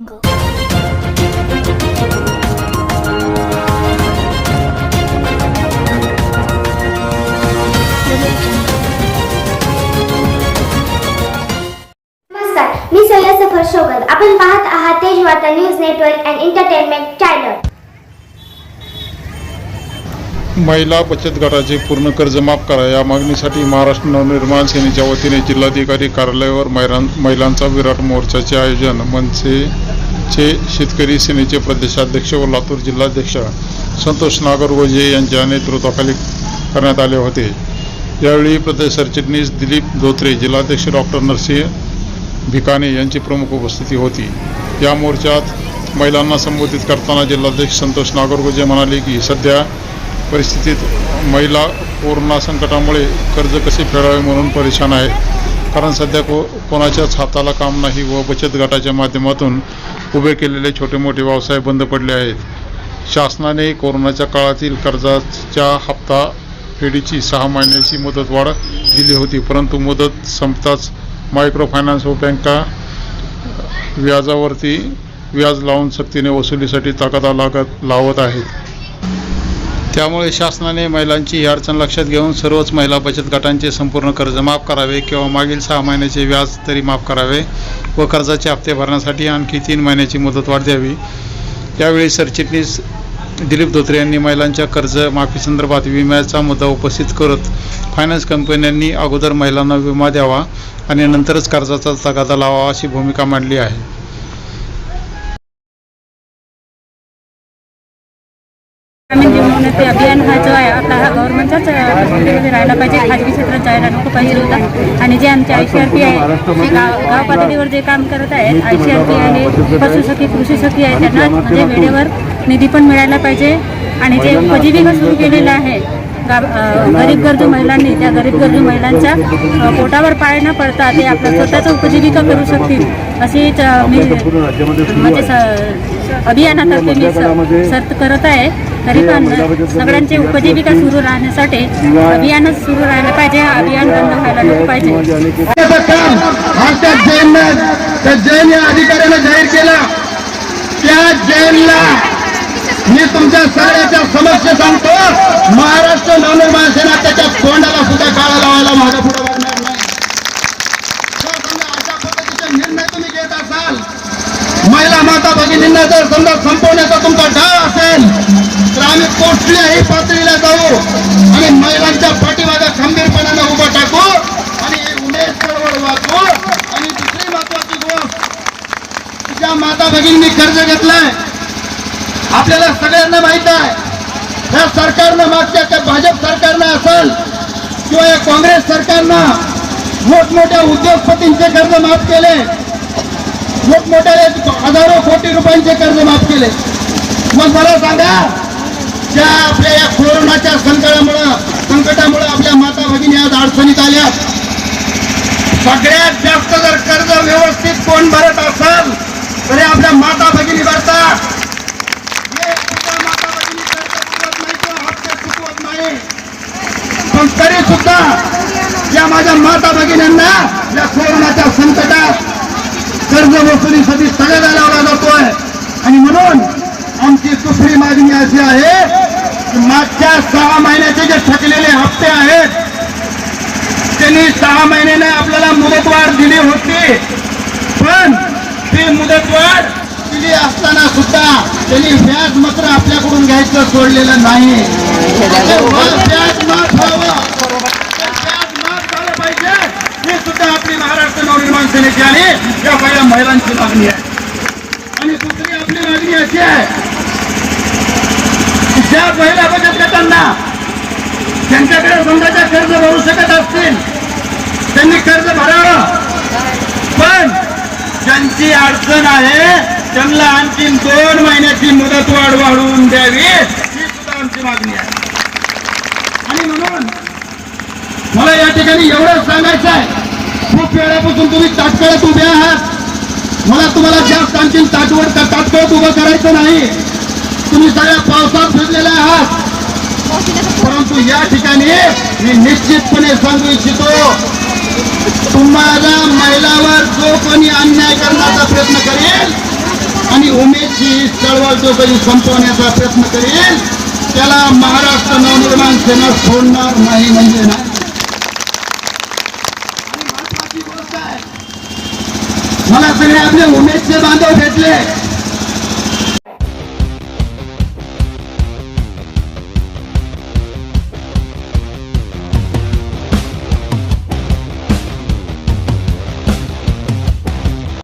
नमस्कार मी सय्यद सफर शोगल आपण पाहत आहात Tej Varta news network and entertainment channel. महिला बचत गटाचे पूर्ण कर्ज माफ करा. या मागणीसाठी महाराष्ट्र नवनिर्माण सेनेच्या वतीने जिल्हाधिकारी कार्यालयावर महिलांचा विराट मोर्चाचे आयोजन. मनसेचे शेतकरी सेनेचे प्रदेशाध्यक्ष व लातूर जिल्हाध्यक्ष संतोष नागरगोजे यांच्या नेतृत्वाखाली करण्यात आले होते. यावेळी प्रदेश सरचिटणीस दिलीप धोत्रे जिल्हाध्यक्ष डॉक्टर नरसिंह भिकाने यांची प्रमुख उपस्थिती होती. या मोर्चात महिलांना संबोधित करताना जिल्हाध्यक्ष संतोष नागरगोजे म्हणाले की सध्या परिस्थितीत महिला कोरोना संकटामुळे कर्ज कसे फेडावे म्हणून परेशान आहेत कारण सध्या को कोणाच्याच हाताला काम नाही व बचत गटाच्या माध्यमातून उभे केलेले छोटे मोठे व्यवसाय बंद पडले आहेत. शासनाने कोरोनाच्या काळातील कर्जाच्या हप्ता फेडीची सहा महिन्याची मुदतवाढ दिली होती परंतु मुदत संपताच मायक्रो फायनान्स व बँका व्याजावरती व्याज लावून सक्तीने वसुलीसाठी ताकदा लागत लावत आहेत. त्यामुळे शासनाने महिलांची ही अडचण लक्षात घेऊन सर्वच महिला बचत गटांचे संपूर्ण कर्ज माफ करावे किंवा मागील सहा महिन्याचे व्याज तरी माफ करावे व कर्जाचे हप्ते भरण्यासाठी आणखी तीन महिन्याची मुदतवाढ द्यावी यावेळी सरचिटणीस दिलीप धोत्रे यांनी महिलांच्या कर्ज माफीसंदर्भात विम्याचा मुद्दा उपस्थित करत फायनान्स कंपन्यांनी अगोदर महिलांना विमा द्यावा आणि नंतरच कर्जाचा तगादा लावावा अशी भूमिका मांडली आहे. ते अभियान हा जो आहे आपला हा गव्हर्नमेंटचाच हॉस्पिटलमध्ये राहायला पाहिजे खाजगी क्षेत्रात जायला नको पाहिजे होता. आणि जे आमचे आय सी आर पी आहे ते गाव गाव पातळीवर जे काम करत आहेत आय सी आर पी आहे पशुसखी कृषीसखी आहे त्यांना म्हणजे वेळेवर निधी पण मिळायला पाहिजे. आणि जे उपजीविका सुरू केलेलं आहे गाव गरीब गरजू महिलांनी त्या गरीब गरजू महिलांच्या पोटावर पाय न पडता ते आपलं स्वतःचं उपजीविका करू शकतील. अशीच अ, मी म्हणजे स- अभियानातर्फे मी सर्त करत आहे. तरी पण सगळ्यांची उपजीविका सुरू राहण्यासाठी अभियानच सुरू राहायला पाहिजे. अभियान बंद व्हायला नको पाहिजे. आमच्या जैननं त्या जैन या अधिकाऱ्यानं जाहीर केला. त्या जैनला मी तुमच्या सगळ्याच्या समक्ष सांगतो महाराष्ट्र नवनिर्माण सेना त्याच्या तोंडाला सुद्धा काळा लावायला मागे पुढे वाढणार नाही जर समजा अशा पद्धतीचे निर्णय तुम्ही घेत असाल महिला माता भगिनींना जर समजा संपवण्याचा तुमचा डाव असेल तर आम्ही कुठल्याही पातळीला जाऊ आणि महिलांच्या पाठीमागा खंबीरपणाने उभं टाकू आणि ही चळवळ वाचू आणि दुसरी महत्वाची गोष्ट ज्या माता भगिनींनी कर्ज घेतलंय. आपल्याला सगळ्यांना माहीत आहे ह्या सरकारनं मागच्या त्या भाजप सरकारनं असेल किंवा या काँग्रेस सरकारनं मोठमोठ्या उद्योगपतींचे कर्ज माफ केले मोठमोठ्याने हजारो कोटी रुपयांचे कर्ज माफ केले. मग मला सांगा त्या आपल्या या कोरोनाच्या संकटामुळं संकटामुळं आपल्या माता भगिनी आज अडचणीत आल्या. सगळ्यात जास्त जर कर्ज व्यवस्थित कोण भरत असेल तरी आपल्या माता भगिनी भरतात. माता भगिनी चुकवत नाही. पण तरी सुद्धा या माझ्या माता भगिनींना या कोरोनाच्या संकटात कर्ज वसुलीसाठी तगादा लावला जातोय आणि म्हणून आमची दुसरी मागणी अशी आहे की मागच्या सहा महिन्याचे जे थकलेले हप्ते आहेत त्यांनी सहा महिन्याने आपल्याला मुदतवाढ दिली होती. पण ती मुदतवाढ दिली असताना सुद्धा त्यांनी व्याज मात्र आपल्याकडून घ्यायचं सोडलेलं नाही. व्याज माफ व्हावं ते व्याज माफ झालं पाहिजे ही सुद्धा आपली महाराष्ट्र नवनिर्माण सेनेची आणि या सर्वांची मागणी आहे आणि दुसरी आपली मागणी अशी आहे. की ज्या महिला बचत गटांना त्यांच्याकडे समजाच्या कर्ज भरू शकत असतील त्यांनी कर्ज भरावं. पण ज्यांची अडचण आहे त्यांना आणखी दोन महिन्याची मुदत वाढ वाढवून द्यावी ही सुद्धा आमची मागणी आहे. आणि म्हणून मला या ठिकाणी एवढंच सांगायचं आहे. खूप वेळापासून तुम्ही ताटकळत उभे आहात. मला तुम्हाला जास्त आणखी ताटवड ताटकळत उभं करायचं नाही. तुम्ही सगळ्या पावसात भिजलेले आहात. परंतु या ठिकाणी मी निश्चितपणे सांगू इच्छितो तुम्हाला महिलावर जो कोणी अन्याय करण्याचा प्रयत्न करेल आणि उमेदची चळवळ जो कधी संपवण्याचा प्रयत्न करेल त्याला महाराष्ट्र नवनिर्माण सेना सोडणार नाही म्हणजे नाही आणि महत्वाची गोष्ट आहे मला सगळे आपले उमेदचे बांधव भेटले.